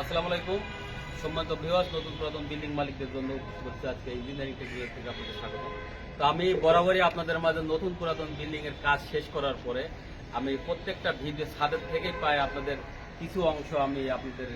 আসসালামু আলাইকুম। সম্মানিত বৃহৎ নতুন পুরাতন বিল্ডিং মালিকদের জন্য হচ্ছে আজকে ইঞ্জিনিয়ারিং টেকনিক্যাল থেকে আপনাদের স্বাগত। তো আমি বরাবরই আপনাদের মাঝে নতুন পুরাতন বিল্ডিং এর কাজ শেষ করার পরে আমি প্রত্যেকটা ভিডিও ছাদের থেকেই পাই আপনাদের কিছু অংশ আমি আপনাদের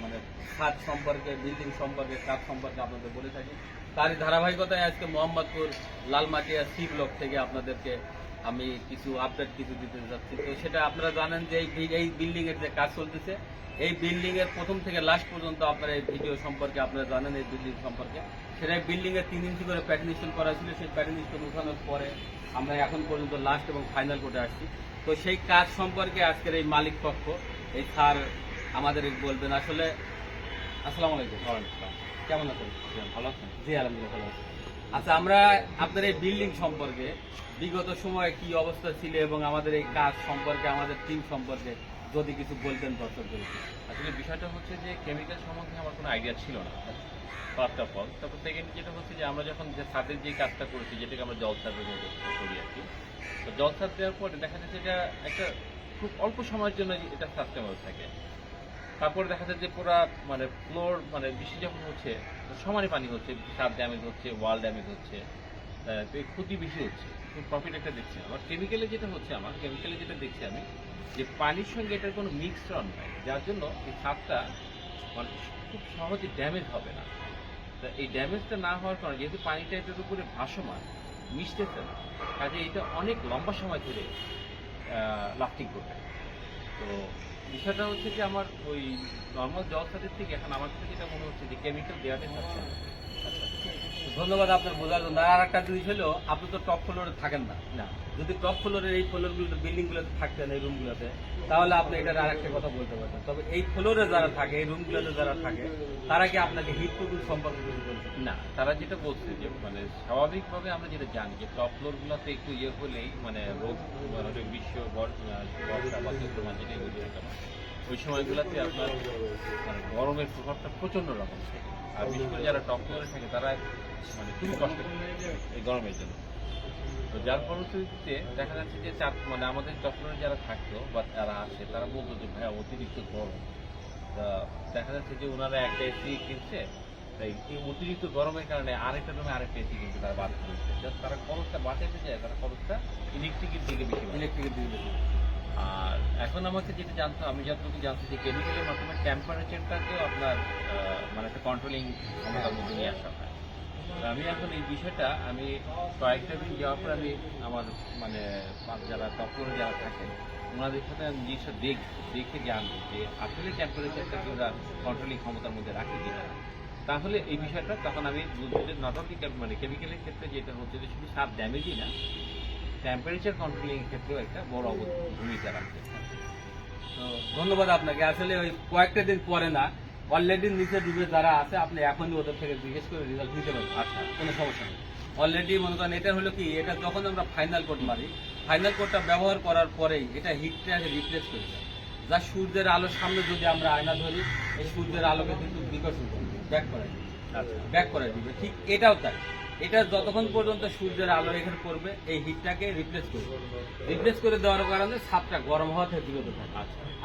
মানে ছাদ সম্পর্কে বিল্ডিং সম্পর্কে, কাজ সম্পর্কে আপনাদের বলে থাকি। তারই ধারাবাহিকতায় আজকে মোহাম্মদপুর লালমাটিয়া সি ব্লক থেকে আপনাদেরকে আমি কিছু আপডেট কিছু দিতে যাচ্ছি। তো সেটা আপনারা জানেন যে এই বি- এই বিল্ডিং এর যে কাজ চলতেছে এই বিল্ডিং এর প্রথম থেকে লাস্ট পর্যন্ত আপনারা এই ভিডিও সম্পর্কে আপনারা জানেন এই বিল্ডিং সম্পর্কে। সেটা বিল্ডিং এর তিন ইঞ্চি করে প্যাটিনেশন করা ছিল সেই প্যাটিনেশন উঠানোর পরে আমরা এখন পর্যন্ত লাস্ট এবং ফাইনাল করে আসছি। তো সেই কাজ সম্পর্কে আজকের এই মালিক পক্ষ এই স্যার আমাদের বলবেন আসলে আসসালামু আলাইকুম। কেমন আছেন? ভালো আছেন জি আলহামদুলিল্লাহ ভালো আছি। আচ্ছা আমরা আপনার এই বিল্ডিং সম্পর্কে বিগত সময়ে কি অবস্থা ছিল এবং আমাদের এই কাজ সম্পর্কে আমাদের টিম সম্পর্কে যদি কিছু বলতেন দর্শকদের আসলে বিষয়টা হচ্ছে যে কেমিক্যাল সম্বন্ধে আমার কোনো আইডিয়া ছিল না ফার্স্ট অফ অল তারপর সেকেন্ড যেটা হচ্ছে যে আমরা যখন যে ছাদের যে কাজটা করেছি, যেটাকে আমরা জল মধ্যে করি আর কি, তো জল ছাদ দেওয়ার পরে দেখা যাচ্ছে এটা একটা খুব অল্প সময়ের জন্য এটা সাস্টেনেবল থাকে। তারপরে দেখা যাচ্ছে যে পুরা মানে ফ্লোর মানে বৃষ্টি যখন হচ্ছে, সমানে পানি হচ্ছে, ছাদ ড্যামেজ হচ্ছে ওয়াল ড্যামেজ হচ্ছে ক্ষতি বেশি হচ্ছে। প্রফিট একটা দেখছি আবার কেমিক্যালে যেটা হচ্ছে আমার কেমিক্যালে যেটা দেখছি আমি, যে পানির সঙ্গে এটার কোনো মিক্সরন নাই, যার জন্য এই ছাদটা মানে খুব সহজে ড্যামেজ হবে না। তা এই ড্যামেজটা না হওয়ার কারণে যেহেতু পানিটা এটার উপরে ভাসমান, মিশতেছে না, কাজে এটা অনেক লম্বা সময় ধরে লাস্টিং করবে। তো বিষয়টা হচ্ছে যে আমার ওই নর্মাল জল ছাদের থেকে এখন আমার কাছে যেটা মনে হচ্ছে যে কেমিক্যাল দেওয়াতে থাকছে ধন্যবাদ আপনার বোঝার জন্য। আর একটা জিনিস হলো আপনি তো টপ ফ্লোরে থাকেন না। না। যদি টপ ফ্লোরের এই ফ্লোরগুলোতে বিল্ডিংগুলোতে থাকতেন এই রুমগুলোতে তাহলে আপনি এটার আর একটা কথা বলতে পারতেন। তবে এই ফ্লোরে যারা থাকে এই রুমগুলোতে যারা থাকে তারা কি আপনাকে হিট প্রুফ সম্পর্কে কিছু বলছে? না তারা যেটা বলছে যে মানে স্বাভাবিকভাবে আমরা যেটা জানি যে টপ ফ্লোর ফ্লোরগুলোতে একটু ইয়ে হলেই মানে রোগ মানে বিশ্ব বর্ষা বা যেটাই বলি ওই সময়গুলোতে আপনার মানে গরমের প্রভাবটা প্রচণ্ড রকম। থাকে আর বিশেষ করে যারা টপ ফ্লোরে থাকে তারা মানে খুবই কষ্ট এই গরমের জন্য। তো যার ফলশ্রুতিতে দেখা যাচ্ছে যে চাপ মানে আমাদের ফ্লোরে যারা থাকতো বা যারা আছে তারা বলতো যে ভাইয়া অতিরিক্ত গরম। তা দেখা যাচ্ছে যে ওনারা একটা এসি কিনছে তাই এই অতিরিক্ত গরমের কারণে আরেকটা রুমে আরেকটা এসি কিনতে তারা বাধ্য হচ্ছে Just তারা খরচটা বাঁচাতে চায় তারা খরচটা ইলেকট্রিকের দিকে বেশি ইলেকট্রিকের দিকে বেশি। আর এখন আমাকে যেটা জানতে আমি যতটুকু জানতে যে কেমিক্যালের মাধ্যমে টেম্পারেচারটাকেও আপনার মানে একটা কন্ট্রোলিং ক্ষমতার মধ্যে নিয়ে আসা হয়। আমি এখন এই বিষয়টা আমি কয়েকটা দিন যাওয়ার পর আমি আমার মানে যারা টপরে যারা থাকেন, ওনাদের সাথে আমি জিনিসটা দেখ, দেখে জানব যে আসলে টেম্পারেচারটাকে ওরা কন্ট্রোলিং ক্ষমতার মধ্যে রাখে কিনা। তাহলে এই বিষয়টা তখন আমি বুঝব যে নট অনলি মানে কেমিক্যালের ক্ষেত্রে যেটা হচ্ছে যে শুধু সাপ ড্যামেজই না টেম্পারেচার কন্ট্রোলিং ক্ষেত্রেও একটা বড় অবদান ভূমিকা রাখে। তো ধন্যবাদ আপনাকে। আসলে ওই কয়েকটা দিন পরে না অলরেডি নিচে ডুবে যারা আছে, আপনি এখনই ওদের থেকে জিজ্ঞেস করে রেজাল্ট নিতে পারবেন। আচ্ছা কোনো সমস্যা নেই। অলরেডি মনে করেন এটা হলো কি, এটা যখন আমরা ফাইনাল কোড মারি ফাইনাল কোডটা ব্যবহার করার পরেই এটা হিটটাকে রিপ্লেস করে দেয়। যা সূর্যের আলোর সামনে যদি আমরা আয়না ধরি, এই সূর্যের আলোকে কিন্তু বিকশিত ব্যাক করা ব্যাক করে দিবে। ঠিক এটাও তাই। এটা যতক্ষণ পর্যন্ত সূর্যের আলো এখানে পড়বে এই হিটটাকে রিপ্লেস করবে। রিপ্লেস করে দেওয়ার কারণে ছাদটা গরম হওয়া থেকে বিরত থাকে।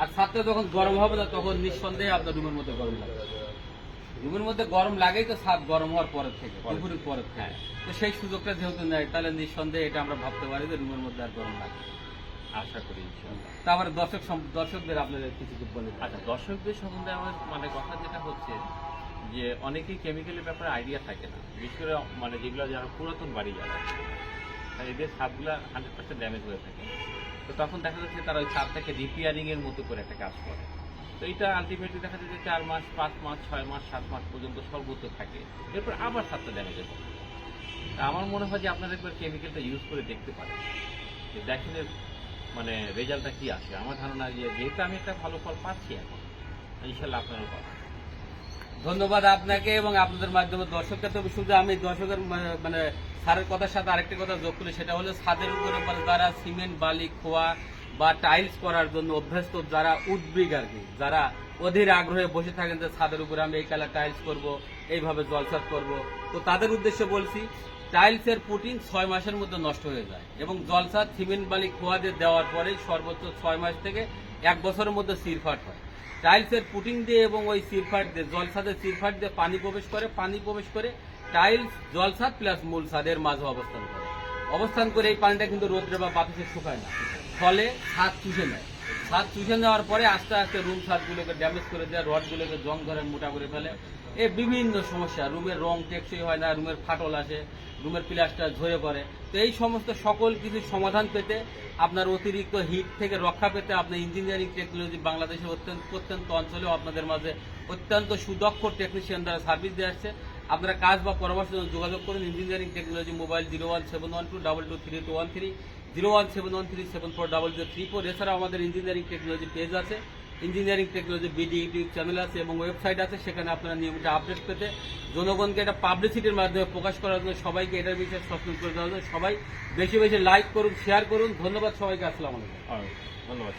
আর ছাদটা যখন গরম হবে না তখন নিঃসন্দেহে আপনার রুমের মধ্যে গরম লাগবে রুমের মধ্যে গরম লাগেই তো ছাদ গরম হওয়ার পরের থেকে পরের দুপুরের পরের থেকে। তো সেই সুযোগটা যেহেতু নেয় তাহলে নিঃসন্দেহে এটা আমরা ভাবতে পারি যে রুমের মধ্যে আর গরম লাগে আশা করি তারপরে দর্শক দর্শকদের আপনাদের কিছু কিছু বলে আচ্ছা দর্শকদের সম্বন্ধে আমার মানে কথা যেটা হচ্ছে যে অনেকেই কেমিক্যালের ব্যাপারে আইডিয়া থাকে না। বিশেষ করে মানে যেগুলো যারা পুরাতন বাড়ি যারা এদের ছাদগুলো হান্ড্রেড পার্সেন্ট ড্যামেজ হয়ে থাকে। তো তখন দেখা যাচ্ছে তারা ওই ছাদটাকে রিপেয়ারিং এর মতো করে একটা কাজ করে। তো এটা আলটিমেটলি দেখা যাচ্ছে যে চার মাস, পাঁচ মাস, ছয় মাস, সাত মাস পর্যন্ত সর্বোচ্চ থাকে। এরপর আবার ছাদটা ড্যামেজ যায়। তা আমার মনে হয় যে আপনারা একবার কেমিক্যালটা ইউজ করে দেখতে পারেন। যে দেখেন মানে রেজাল্টটা কি আসে। আমার ধারণা যে যেহেতু আমি একটা ভালো ফল পাচ্ছি এখন ইনশাল্লাহ আপনারও পাবেন। ধন্যবাদ আপনাকে এবং আপনাদের মাধ্যমে দর্শককে। তো শুধু আমি দর্শকের মানে স্যারের কথার সাথে আরেকটি কথা যোগ করি, সেটা হলো ছাদের উপরে যারা সিমেন্ট, বালি, খোয়া বা টাইলস করার জন্য অভ্যস্ত, যারা উদ্বিগ আর কি, যারা অধীর আগ্রহে বসে থাকেন যে ছাদের উপরে আমি এই কালার টাইলস করব, এইভাবে জলসাত করব, তো তাদের উদ্দেশ্যে বলছি, টাইলসের পুটিং ছয় মাসের মধ্যে নষ্ট হয়ে যায় এবং জলসাত সিমেন্ট, বালি, খোয়া দিয়ে দেওয়ার পরেই সর্বোচ্চ ছয় মাস থেকে এক বছরের মধ্যে সিরফাট হয়। টাইলসের পুটিং দিয়ে এবং ওই সিলফার দিয়ে, জলসাদের সিলফার দিয়ে পানি প্রবেশ করে, পানি প্রবেশ করে টাইলস জলসাদ প্লাস মূল সাদের মাঝে অবস্থান করে। অবস্থান করে এই পানিটা কিন্তু রোদ্রে বা বাতাসে শুকায় না। ফলে ছাদ চুষে নেয়। ছাদ চুষে নেওয়ার পরে আস্তে আস্তে রুম ছাদগুলোকে ড্যামেজ করে দেয়, রডগুলোকে জং ধরে মোটা করে ফেলে। এ বিভিন্ন সমস্যা। রুমের রং টেকসই হয় না, রুমের ফাটল আসে রুমের প্লাস্টার ঝরে পড়ে। তো এই সমস্ত সকল কিছু সমাধান পেতে আপনার অতিরিক্ত হিট থেকে রক্ষা পেতে আপনার ইঞ্জিনিয়ারিং টেকনোলজি বাংলাদেশের অত্যন্ত প্রত্যন্ত অঞ্চলেও আপনাদের মাঝে অত্যন্ত সুদক্ষ টেকনিশিয়ান দ্বারা সার্ভিস দিয়ে আসছে। আপনারা কাজ বা পরামর্শের জন্য যোগাযোগ করুন। Engineering technology mobile zero one seven one two double two three two one three zero one seven one three seven four double zero three four এছাড়াও আমাদের ইঞ্জিনিয়ারিং টেকনোলজি পেজ আছে। Engineering technology BD YouTube channel আছে এবং website আছে, সেখানে আপনারা নিয়মিত update পেতে জনগণকে এটা পাবলিসিটির মাধ্যমে প্রকাশ করার জন্য সবাইকে এটার বিষয়ে সচেতন করে দেওয়ার জন্য সবাই বেশি বেশি লাইক করুন শেয়ার করুন। ধন্যবাদ সবাইকে, আসসালাম আলাইকুম। ধন্যবাদ।